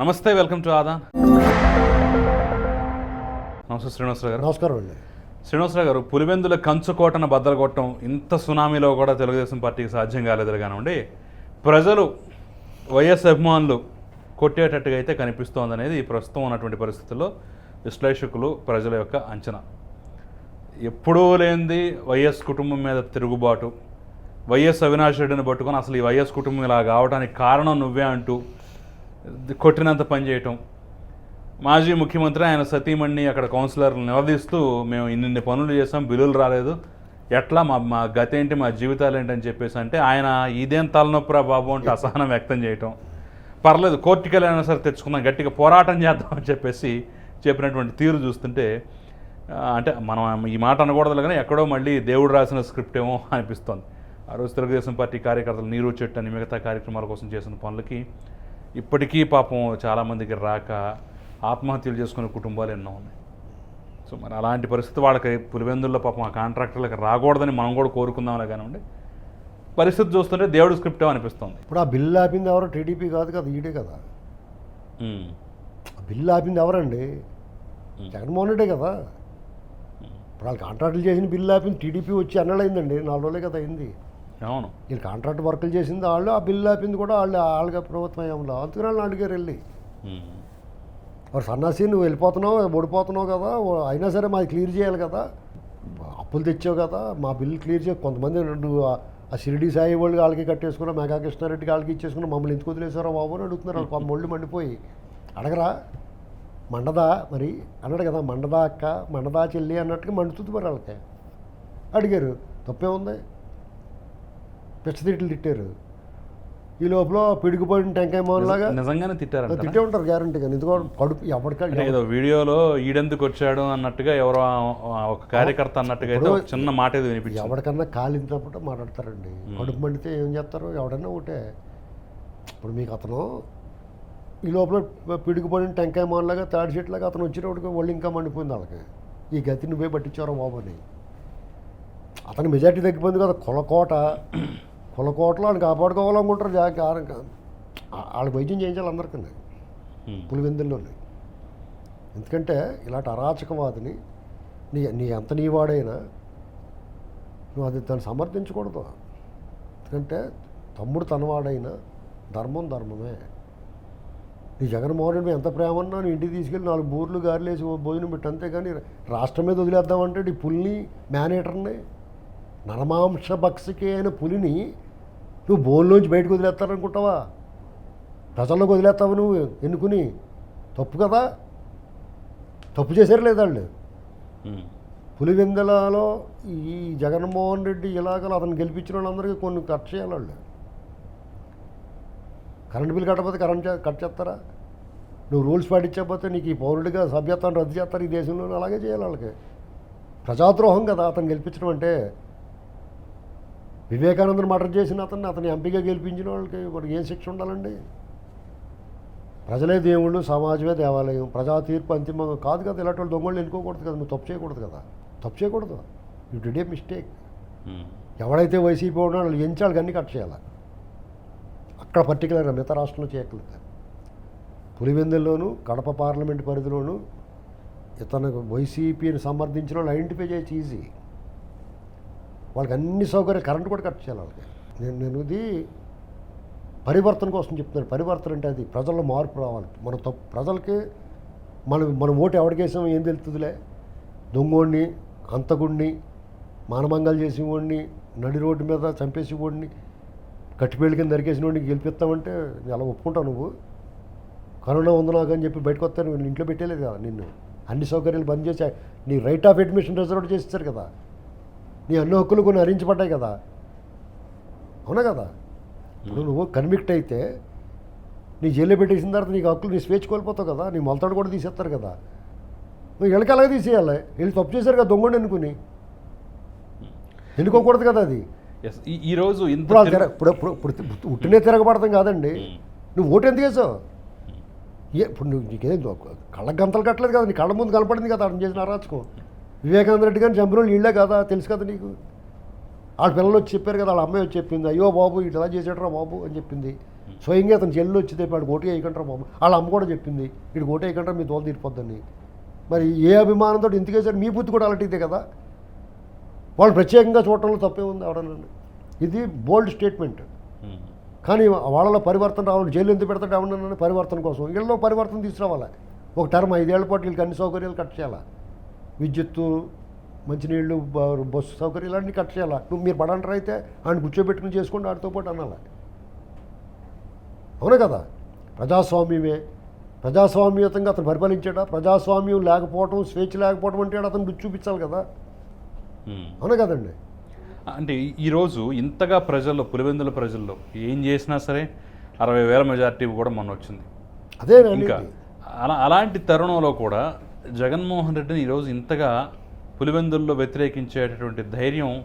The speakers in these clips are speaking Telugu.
నమస్తే వెల్కమ్ టు ఆదాన్ నమస్తే శ్రీనివాసరావు గారు. నమస్కారం అండి. శ్రీనివాసరావు గారు పులివెందుల కంచుకోటను బద్దలు కొట్టడం ఇంత సునామీలో కూడా తెలుగుదేశం పార్టీకి సాధ్యం కాలేదు కానివ్వండి ప్రజలు వైఎస్ అభిమానులు కొట్టేటట్టుగా అయితే కనిపిస్తోంది అనేది ప్రస్తుతం ఉన్నటువంటి పరిస్థితుల్లో విశ్లేషకులు ప్రజల యొక్క అంచనా. ఎప్పుడూ లేనిది వైఎస్ కుటుంబం మీద తిరుగుబాటు వైఎస్ అవినాష్ రెడ్డిని పట్టుకొని అసలు ఈ వైఎస్ కుటుంబం ఇలా కావడానికి కారణం నువ్వే అంటూ కొట్టినంత పని చేయటం. మాజీ ముఖ్యమంత్రి ఆయన సతీమణి అక్కడ కౌన్సిలర్లు నిలదీస్తూ మేము ఇన్నిన్ని పనులు చేసాం బిల్లులు రాలేదు. ఎట్లా మా మా గత ఏంటి మా జీవితాలు ఏంటి అని చెప్పేసి అంటే ఆయన ఇదేం తలనొప్పురా బాబు అంటే అసహనం వ్యక్తం చేయటం. పర్లేదు కోర్టుకి వెళ్ళినా సరే తెచ్చుకుందాం గట్టిగా పోరాటం చేద్దాం అని చెప్పేసి చెప్పినటువంటి తీరు చూస్తుంటే అంటే మనం ఈ మాట అనకూడదు కానీ ఎక్కడో మళ్ళీ దేవుడు రాసిన స్క్రిప్ట్ ఏమో అనిపిస్తోంది. ఆ రోజు తెలుగుదేశం పార్టీ కార్యకర్తలు నీరు చెట్టు అని మిగతా కార్యక్రమాల కోసం చేసిన పనులకి ఇప్పటికీ పాపం చాలామందికి రాక ఆత్మహత్యలు చేసుకునే కుటుంబాలు ఎన్నో ఉన్నాయి. సో మరి అలాంటి పరిస్థితి వాళ్ళకి పులివెందుల్లో పాపం ఆ కాంట్రాక్టర్లకు రాకూడదని మనం కూడా కోరుకుందాంలే కానివ్వండి. పరిస్థితి చూస్తుంటే దేవుడు స్క్రిప్ట్ అనిపిస్తుంది. ఇప్పుడు ఆ బిల్లు ఆపింది ఎవరో? టీడీపీ కాదు కదా ఈడే కదా. బిల్లు ఆపింది ఎవరండి? జగన్మోహన్ రెడ్డే కదా. ఇప్పుడు వాళ్ళు కాంట్రాక్టులు చేసిన బిల్లు ఆపింది టీడీపీ వచ్చి అన్నలైందండి నాలుగు రోజులే కదా అయింది. అవును. వీళ్ళు కాంట్రాక్ట్ వర్కులు చేసింది వాళ్ళు ఆ బిల్లు ఆపింది కూడా వాళ్ళు వాళ్ళగా ప్రభుత్వం ఏమో అందుకని వాళ్ళు అడిగారు వెళ్ళి. మరి సన్నాసి నువ్వు వెళ్ళిపోతున్నావు ఓడిపోతున్నావు కదా అయినా సరే మాది క్లియర్ చేయాలి కదా. అప్పులు తెచ్చావు కదా మా బిల్లు క్లియర్ చేయ. కొంతమంది నువ్వు ఆ- షిరిడి సాయి వాళ్ళు వాళ్ళకి కట్టేసుకున్నా మెగా కృష్ణారెడ్డికి వాళ్ళకి ఇచ్చేసుకున్నా మమ్మల్ని ఎందుకు వదిలేసారో బాబు అని అడుగుతున్నారు వాళ్ళు. కొంత ఒళ్ళు మండిపోయి. అడగరా మండదా మరి? అన్నాడు కదా మండదా అక్క మండదా చెల్లి అన్నట్టుగా మండుతుంది మరి వాళ్ళకి. అడిగారు. తప్పేముంది? పిచ్చతిట్లు తిట్టారు. ఈ లోపల పిడిగిపోయిన టెంకాయ మోహన్లాగా నిజంగానే తిట్టారంట తిట్టే ఉంటారు గ్యారంటీగా ఎందుకో కడుపు ఎవరికాడు ఏదో వీడియోలో ఈడెందుకు వచ్చాడు అన్నట్టుగా ఎవరో ఒక కార్యకర్త అన్నట్టుగా అయితే ఒక చిన్న మాట ఏదో వినిపించింది. ఎవరికన్నా కాలించినప్పుడు మాట్లాడతారండి. కడుపు మండితే ఏం చేస్తారు? ఎవడన్నా ఒకటే. ఇప్పుడు మీకు అతను ఈ లోపల పిడిగిపోయిన టెంకాయ మోహన్లాగా తాడి చెట్లాగా అతను వచ్చినప్పటికి ఒళ్ళు ఇంకా మండిపోయింది వాళ్ళకి. ఈ గతి నువ్వే పట్టించారో బాబు అని. అతని మెజార్టీ తగ్గిపోయింది కదా కులకోట. కులకోటలో ఆయన కాపాడుకోవాలనుకుంటారు జాగ్రత్త వాళ్ళకి వైద్యం చేయించాలి అందరికీ. పులివెందుల్లోనే. ఎందుకంటే ఇలాంటి అరాచకవాదిని నీ నీ ఎంత నీవాడైనా నువ్వు అది దాన్ని సమర్థించకూడదు. ఎందుకంటే తమ్ముడు తనవాడైనా ధర్మం ధర్మమే. నీ జగన్మోహన్ రెడ్డి ఎంత ప్రేమ ఉన్నా నీ ఇంటికి తీసుకెళ్ళి నాలుగు బూర్లు గారెలేసి భోజనం పెట్టి అంతేగాని రాష్ట్రం మీద వదిలేద్దామంటే ఈ పులిని మేనేటర్ని నరమాంస భక్షకి అయిన పులిని నువ్వు బోన్లోంచి బయటకు వదిలేస్తారనుకుంటావా? ప్రజల్లోకి వదిలేస్తావు నువ్వు ఎన్నుకుని? తప్పు కదా? తప్పు చేశారు లేదా వాళ్ళు. పులివెందులలో ఈ జగన్మోహన్ రెడ్డి ఇలాగలు అతను గెలిపించిన వాళ్ళందరికీ కొన్ని కట్ చేయాలి వాళ్ళు. కరెంట్ బిల్ కట్టకపోతే కరెంట్ కట్ చేస్తారా? నువ్వు రూల్స్ పాటించకపోతే నీకు ఈ పౌరుడిగా సభ్యత్వం రద్దు చేస్తారు ఈ దేశంలో అలాగే చేయాలి వాళ్ళకి. ప్రజాద్రోహం కదా అతను గెలిపించడం అంటే. వివేకానందను మర్డర్ చేసిన అతన్ని అతని ఎంపీగా గెలిపించిన వాళ్ళకి మరి ఏం శిక్ష ఉండాలండి? ప్రజలే దేవుళ్ళు సమాజమే దేవాలయం ప్రజా తీర్పు అంతిమంగా కాదు కదా ఇలాంటి వాళ్ళు దొంగళ్ళు ఎన్నుకోకూడదు కదా నువ్వు తప్పు చేయకూడదు కదా. తప్పు చేయకూడదు. You did a mistake. ఎవడైతే వైసీపీ ఉన్నాడో వాళ్ళు ఎంచాలి అన్నీ కట్ చేయాలి? అక్కడ పర్టికులర్గా మిగతా రాష్ట్రంలో చేయట్లేదు పులివెందుల్లోనూ కడప పార్లమెంట్ పరిధిలోనూ ఇతను వైసీపీని సమర్థించిన వాళ్ళు ఐడెంటిఫై చేయొచ్చు ఈజీ. వాళ్ళకి అన్ని సౌకర్యాలు కరెంట్ కూడా కట్ చేయాలి వాళ్ళకి. నేను నేను ఇది పరివర్తన కోసం చెప్తున్నాను. పరివర్తన అంటే అది ప్రజల్లో మార్పు రావాలి. మన తప్పు ప్రజలకి మనం మన ఓటు ఎవరికేసాం ఏం తెలుస్తుందిలే? దొంగోడిని అంతకుడిని మానభంగాలు చేసేవాడిని నడి రోడ్డు మీద చంపేసేవాడిని కట్టిపేళ్ళ కింద నరికేసిన వాడిని గెలిపిస్తామంటే అలా ఒప్పుకుంటావు నువ్వు? కరోనా ఉంది నాకు అని చెప్పి బయటకు వస్తాను ఇంట్లో పెట్టలేదు కదా నిన్ను. అన్ని సౌకర్యాలు బంద్ చేసి నీ రైట్ ఆఫ్ అడ్మిషన్ రిజర్వ్ చేస్తారు కదా. నీ అన్ని హక్కులు కొన్ని హరించబడ్డాయి కదా. అవునా కదా? ఇప్పుడు నువ్వు కన్విక్ట్ అయితే నీ జైల్లో పెట్టేసిన తర్వాత నీకు హక్కులు నీ స్వేచ్ఛ కోల్పోతావు కదా నీ మొలతాడు కూడా తీసేస్తారు కదా. నువ్వు వీళ్ళకి అలాగే తీసేయాలి. వీళ్ళు తప్పు చేశారు కదా దొంగండి అనుకుని. ఎన్నుకోకూడదు కదా అది? ఎస్ ఈ- ఈ రోజు ఇంత ఇప్పుడు ఇప్పుడు ఇప్పుడు ఉట్టినే తిరగబడతాం కాదండి. నువ్వు ఓటు ఎందుకు వేసావు? ఏ ఇప్పుడు నువ్వు నీకేం కళ్ళ గంతలు కట్టలేదు కదా నీ కళ్ళ ముందు కనపడింది కదా అతను చేసిన అరాచకం వివేకానంద రెడ్డి గారిని చంపిన వాళ్ళు వీళ్ళే కదా తెలుసు కదా నీకు? వాళ్ళ పిల్లలు వచ్చి చెప్పారు కదా వాళ్ళ అమ్మాయి వచ్చి చెప్పింది అయ్యో బాబు ఇట్లా చేసాడరా బాబు అని చెప్పింది. స్వయంగా అతను చెల్లి వచ్చి వాడికి ఓటు వేయకంటారా బాబు. వాళ్ళ అమ్మ కూడా చెప్పింది వీడికి ఓటు వేయకంటారా మీ తోలు తీరిపోద్దని. మరి ఏ అభిమానంతో ఇంతకేసారి మీ బుద్ధి కూడా అలాంటిదే కదా. వాళ్ళు ప్రత్యేకంగా చూడటంలో తప్పే ఉంది ఎవడనండి ఇది బోల్డ్ స్టేట్మెంట్. కానీ వాళ్ళలో పరివర్తన రావాలి జైలు ఎందుకు పెడతాడు ఎవరన్నా పరివర్తన కోసం? వీళ్ళలో పరివర్తన తీసుకురావాలి? ఒక టర్మ్ ఐదేళ్ళ పాటు వీళ్ళకి అన్ని సౌకర్యాలు కట్ చేయాలి విద్యుత్తు మంచినీళ్ళు బస్సు సౌకర్యాలు అన్నీ కట్ చేయాలా? నువ్వు మీరు పడంటారు అయితే ఆయన కూర్చోబెట్టుకుని చేసుకోండి ఆడితో పాటు అనాలి. అవునా కదా? ప్రజాస్వామ్యమే. ప్రజాస్వామ్యతంగా అతను పరిపాలించాడా? ప్రజాస్వామ్యం లేకపోవటం స్వేచ్ఛ లేకపోవడం అంటే అతను రుచి చూపించాలి కదా. అవునా కదండి? అంటే ఈరోజు ఇంతగా ప్రజల్లో పులివెందుల ప్రజల్లో ఏం చేసినా సరే అరవై వేల మెజార్టీ కూడా మొన్న వచ్చింది. అదే ఇంకా అలా అలాంటి తరుణంలో కూడా జగన్మోహన్ రెడ్డిని ఈరోజు ఇంతగా పులివెందుల్లో వ్యతిరేకించేటటువంటి ధైర్యం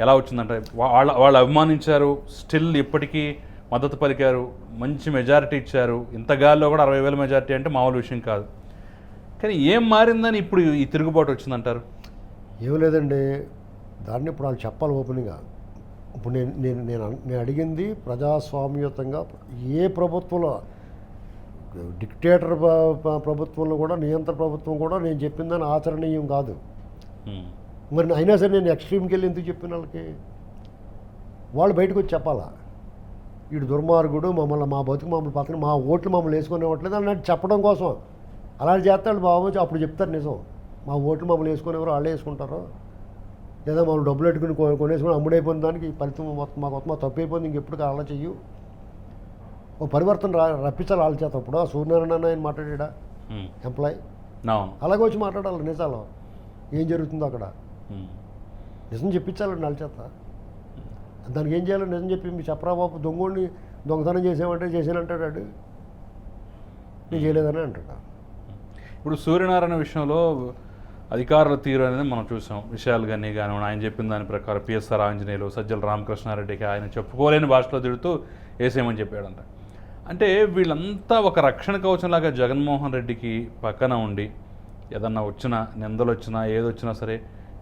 ఎలా వచ్చిందంటే వాళ్ళ వాళ్ళు అభిమానించారు స్టిల్ ఇప్పటికీ మద్దతు పలికారు మంచి మెజారిటీ ఇచ్చారు. ఇంత గాల్లో కూడా అరవై వేల మెజారిటీ అంటే మామూలు విషయం కాదు. కానీ ఏం మారిందని ఇప్పుడు ఈ తిరుగుబాటు వచ్చిందంటారు? ఏం లేదండి. దాన్ని ఇప్పుడు వాళ్ళు చెప్పాలి ఓపెన్గా ఇప్పుడు నేను నేను నేను నేను అడిగింది ప్రజాస్వామ్యతంగా ఏ ప్రభుత్వంలో డిక్టేటర్ ప్ర- ప్ర- ప్రభుత్వంలో కూడా నియంత్రణ ప్రభుత్వం కూడా నేను చెప్పిందని ఆచరణీయం కాదు. మరి అయినా సరే నేను ఎక్స్ట్రీమ్కి వెళ్ళి ఎందుకు చెప్పిన వాళ్ళకి? వాళ్ళు బయటకు వచ్చి చెప్పాలా? వీడు దుర్మార్గుడు మమ్మల్ని మా బతుకు మమ్మల్ని పక్కన మా ఓట్లు మమ్మల్ని వేసుకునేవట్లేదు అన్నట్టు చెప్పడం కోసం. అలా చేస్తాడు బాబు అప్పుడు చెప్తారు నిజం. మా ఓట్లు మమ్మల్ని వేసుకునేవారు వాళ్ళే వేసుకుంటారు? లేదా మమ్మల్ని డబ్బులు పెట్టుకుని కొనేసుకుని అమ్ముడైపోయిన దానికి ఫలితం మొత్తం మాకు మొత్తం తప్పు అయిపోయింది ఇంకెప్పుడు అలా చెయ్యు. ఓ పరివర్తన రా రప్పించాలి వాళ్ళ చేత. ఇప్పుడు ఆ సూర్యనారాయణ ఆయన మాట్లాడా ఎంప్లాయ్. అలాగే వచ్చి మాట్లాడాలి నిజాలు. ఏం జరుగుతుందో అక్కడ. నిజం చెప్పించాలండి వాళ్ళ చేత. దానికి ఏం చేయాలో నిజం చెప్పి మీ చెప్పరా బాబు దొంగోడిని దొంగతనం చేసామంటే చేశానంటాడు వాడు. నేను చేయలేదని అంటాడు ఇప్పుడు సూర్యనారాయణ విషయంలో అధికారుల తీరు అనేది మనం చూసాం. విషయాలు కానీ కానివ్వండి ఆయన చెప్పిన దాని ప్రకారం పిఎస్ఆర్ ఆంజనేయులు సజ్జల రామకృష్ణారెడ్డికి ఆయన చెప్పుకోలేని భాషలో తిడుతూ వేసేయమని చెప్పాడంట. అంటే వీళ్ళంతా ఒక రక్షణ కవచంలాగా జగన్మోహన్ రెడ్డికి పక్కన ఉండి ఏదన్నా వచ్చినా నిందలు వచ్చినా ఏదొచ్చినా సరే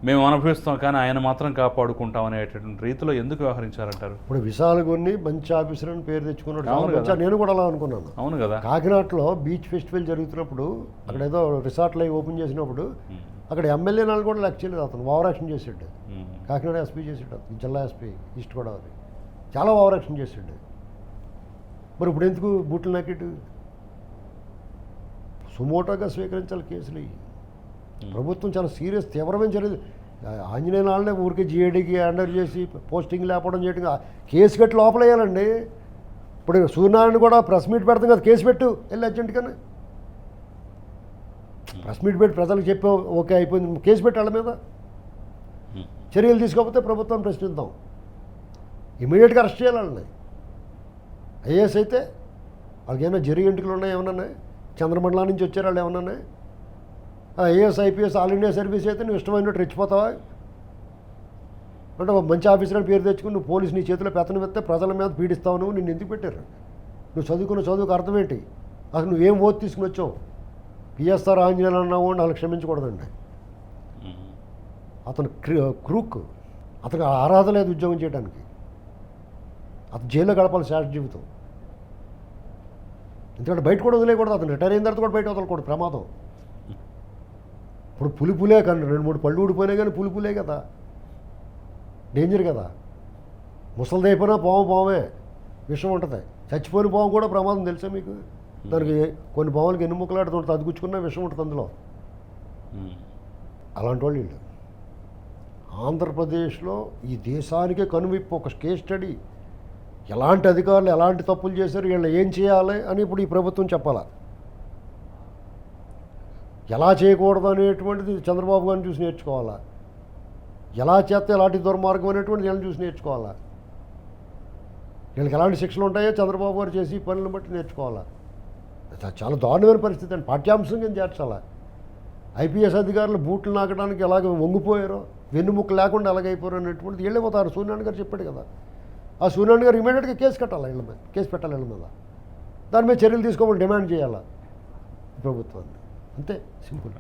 మేము అనుభవిస్తాం కానీ ఆయన మాత్రం కాపాడుకుంటాం అనేటటువంటి రీతిలో ఎందుకు వ్యవహరించారంటారు? ఇప్పుడు విశాల్ కొన్ని మంచి ఆఫీసర్ అని పేరు తెచ్చుకున్నాడు. నేను కూడా అలా అనుకున్నాను. అవును కదా. కాకినాడలో బీచ్ ఫెస్టివల్ జరుగుతున్నప్పుడు అక్కడ ఏదో రిసార్ట్లు అవి ఓపెన్ చేసినప్పుడు అక్కడ ఎమ్మెల్యే నాలు కూడా లెక్క చేయలేదు అతను. ఓవర్ యాక్షన్ చేసాడు కాకినాడ ఎస్పీ చేసాడు అతను జిల్లా ఎస్పీ ఈస్ట్ గోదావరి. చాలా ఓవర్ యాక్షన్ చేసాడు మరి ఇప్పుడు ఎందుకు బూట్ల నాకెట్? సుమోటోగా స్వీకరించాలి కేసులు ప్రభుత్వం చాలా సీరియస్ తీవ్రమైన చర్యలు. ఆ, ఆంజనేయ నాళ్ళనే ఊరికే జీఏడీకి హ్యాండర్ చేసి పోస్టింగ్ లేకపోవడం చేయడం కేసు కట్టి లోపల వేయాలండి ఇప్పుడు సూర్యనారాయణ కూడా ప్రెస్ మీట్ పెడతాం కదా కేసు పెట్టు వెళ్ళి అర్జెంటుగానే ప్రెస్ మీట్ పెట్టి ప్రజలకు చెప్పి ఓకే అయిపోయింది కేసు పెట్టి వాళ్ళ మీద చర్యలు తీసుకోకపోతే ప్రభుత్వం ప్రశ్నిద్దాం. ఇమీడియట్గా అరెస్ట్ చేయాలి వాళ్ళని. ఐఏఎస్ అయితే వాళ్ళకి ఏమైనా జరిగి ఉన్నాయి ఏమన్నా? చంద్రమండలం నుంచి వచ్చారు వాళ్ళు ఏమన్నా? IAS IPS all India service అయితే నువ్వు ఇష్టమైనట్టు రెచ్చిపోతావా? అంటే ఒక మంచి ఆఫీసర్ పేరు తెచ్చుకుని నువ్వు పోలీసు నీ చేతిలో పెత్తనం ఎత్తే ప్రజల మీద పీడిస్తావు నువ్వు నిన్ను ఎందుకు పెట్టారు? నువ్వు చదువుకున్న చదువుకు అర్థం ఏంటి? అసలు నువ్వేం ఓత్ తీసుకుని వచ్చావు? పిఎస్ఆర్ ఆంజనేయులు అన్నావు అని వాళ్ళు క్షమించకూడదండి. అతను క్రూక్. అతను అర్హత లేదు ఉద్యోగం చేయడానికి. అతను జైల్లో గడపాలి శాస్త్ర జీవితం ఎందుకంటే బయట కూడా వదిలేయకూడదు అతను. రిటైర్ అయిన తర్వాత కూడా బయట వదలకూడదు. ప్రమాదం. ఇప్పుడు పులి పులే కానీ రెండు మూడు పళ్ళు ఊడిపోయినా కానీ పులి పులే కదా. డేంజర్ కదా. ముసలిది అయిపోయినా పాము పామే. విషం ఉంటుంది. చచ్చిపోయిన పాము కూడా ప్రమాదం తెలుసా మీకు? దానికి కొన్ని పాములకి ఎన్ని ముక్కలాడుతుంటుంది అది గుచ్చుకున్నా విషం ఉంటుంది అందులో. ఉమ్, అలాంటి వాళ్ళు. వీళ్ళు ఆంధ్రప్రదేశ్లో ఈ దేశానికే కనువిప్పు ఒక కేస్ స్టడీ ఎలాంటి అధికారులు ఎలాంటి తప్పులు చేశారు వీళ్ళు ఏం చేయాలి అని ఇప్పుడు ఈ ప్రభుత్వం చెప్పాలా? ఎలా చేయకూడదు అనేటువంటిది చంద్రబాబు గారిని చూసి నేర్చుకోవాలా? ఎలా చేస్తే ఎలాంటి దుర్మార్గం అనేటువంటిది వీళ్ళని చూసి నేర్చుకోవాలా? వీళ్ళకి ఎలాంటి శిక్షలు ఉంటాయో చంద్రబాబు గారు చేసి పనులను బట్టి నేర్చుకోవాలా? చాలా దారుణమైన పరిస్థితి అండి. పాఠ్యాంశం కింద చేర్చాలా? ఐపీఎస్ అధికారులు బూట్లు నాకడానికి ఎలాగ వంగిపోయారో వెన్నుముక్క లేకుండా ఎలాగైపోయారో అనేటువంటిది వెళ్ళిపోతారు సూర్యనారాయణ గారు చెప్పాడు కదా. ఆ సూర్యనారాయణ గారు ఇమీడియట్గా కేసు కట్టాలి ఇళ్ళ మీద కేసు పెట్టాలి ఇళ్ళ మీద. దాని మీద చర్యలు తీసుకోమని డిమాండ్ చేయాలా? ప్రభుత్వాన్ని. అంతే సింపుల్.